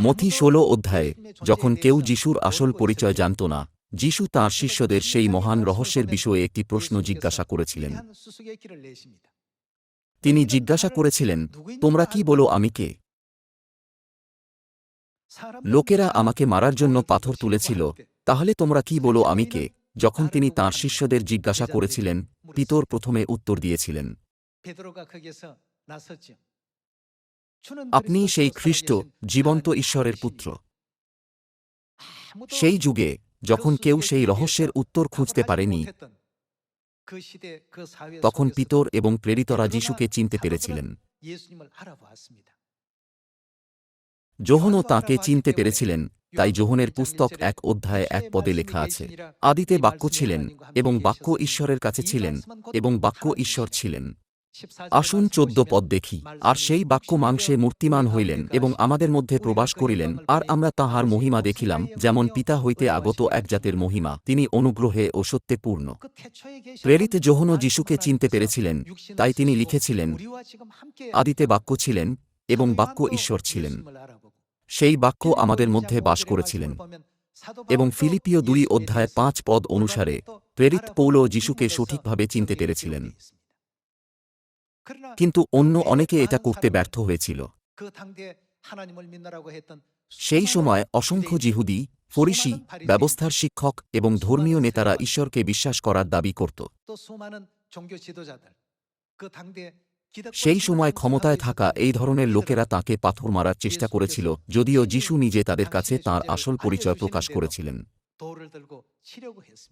মথি ষোলো অধ্যায়ে, যখন কেউ যিশুর আসল পরিচয় জানত না, যিশু তাঁর শিষ্যদের সেই মহান রহস্যের বিষয়ে একটি প্রশ্ন জিজ্ঞাসা করেছিলেন। তিনি জিজ্ঞাসা করেছিলেন, তোমরা কি বলো আমি কে? লোকেরা আমাকে মারার জন্য পাথর তুলেছিল, তাহলে তোমরা কি বলো আমি কে? যখন তিনি তাঁর শিষ্যদের জিজ্ঞাসা করেছিলেন, পিতর প্রথমে উত্তর দিয়েছিলেন। আপনি সেই খ্রিস্ট জীবন্ত ঈশ্বরের পুত্র। সেই যুগে যখন কেউ সেই রহস্যের উত্তর খুঁজতে পারেনি তখন পিতর এবং প্রেরিতরা যিশুকে চিনতে পেরেছিলেন। যোহনও তাঁকে চিনতে পেরেছিলেন তাই যোহনের পুস্তক এক অধ্যায়ে এক পদে লেখা আছে আদিতে বাক্য ছিলেন এবং বাক্য ঈশ্বরের কাছে ছিলেন এবং বাক্য ঈশ্বর ছিলেন। আসুন চোদ্দ পদ দেখি। আর সেই বাক্য মাংসে মূর্তিমান হইলেন এবং আমাদের মধ্যে প্রবাস করিলেন। আর আমরা তাহার মহিমা দেখিলাম যেমন পিতা হইতে আগত এক জাতের মহিমা তিনি অনুগ্রহে ও সত্যে পূর্ণ। প্রেরিত যোহনও যিশুকে চিনতে পেরেছিলেন তাই তিনি লিখেছিলেন আদিতে বাক্য ছিলেন এবং বাক্য ঈশ্বর ছিলেন। সেই বাক্য আমাদের মধ্যে বাস করেছিলেন? এবং ফিলিপিও দুই অধ্যায় পাঁচ পদ অনুসারে প্রেরিত পৌল যিশুকে সঠিকভাবে চিনতে পেরেছিলেন। কিন্তু অন্য অনেকে এটা করতে ব্যর্থ হয়েছিল। সেই সময় অসংখ্য জিহুদি ফরিসি ব্যবস্থার শিক্ষক এবং ধর্মীয় নেতারা ঈশ্বরকে বিশ্বাস করার দাবি করত। সেই সময় ক্ষমতায় থাকা এই ধরনের লোকেরা তাকে পাথর মারার চেষ্টা করেছিল যদিও যিশু নিজে তাদের কাছে তার আসল পরিচয় প্রকাশ করেছিলেন।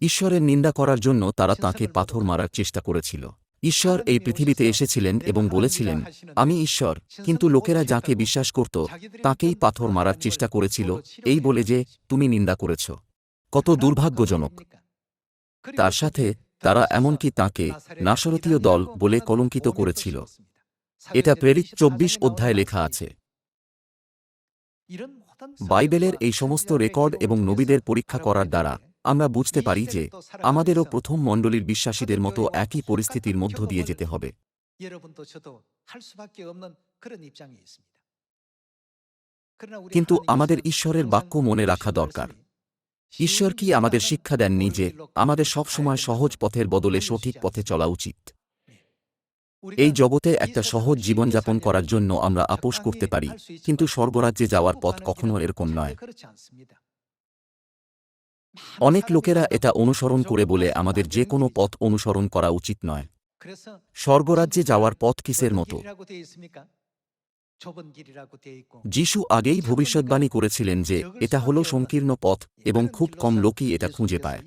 ঈশ্বরের নিন্দা করার জন্য তারা তাকে পাথর মারার চেষ্টা করেছিল। ঈশ্বর এই পৃথিবীতে এসেছিলেন এবং বলেছিলেন আমি ঈশ্বর কিন্তু লোকেরা যাকে বিশ্বাস করত তাকেই পাথর মারার চেষ্টা করেছিল এই বলে যে তুমি নিন্দা করেছ। কত দুর্ভাগ্যজনক। তার সাথে তারা এমনকি তাকে নাসরতীয় দল বলে কলঙ্কিত করেছিল। এটা প্রেরিত চব্বিশ অধ্যায় লেখা আছে। বাইবেলের এই সমস্ত রেকর্ড এবং নবীদের পরীক্ষা করার দ্বারা আমরা বুঝতে পারি যে আমাদেরও প্রথম মণ্ডলীর বিশ্বাসীদের মতো একই পরিস্থিতির মধ্য দিয়ে যেতে হবে। কিন্তু আমাদের ঈশ্বরের বাক্য মনে রাখা দরকার। ঈশ্বর কি আমাদের শিক্ষা দেননি যে আমাদের সবসময় সহজ পথের বদলে সঠিক পথে চলা উচিত। এই জগতে একটা সহজ জীবনযাপন করার জন্য আমরা আপোষ করতে পারি। কিন্তু স্বর্গরাজ্যে যাওয়ার পথ কখনো এরকম নয়। অনেক লোকেরা এটা অনুসরণ করে বলে আমাদের যে কোনো পথ অনুসরণ করা উচিত নয়। স্বর্গরাজ্যে যাওয়ার পথ কিসের মতো? যিশু আগেই ভবিষ্যৎবাণী করেছিলেন যে এটা হল সংকীর্ণ পথ এবং খুব কম লোকই এটা খুঁজে পায়।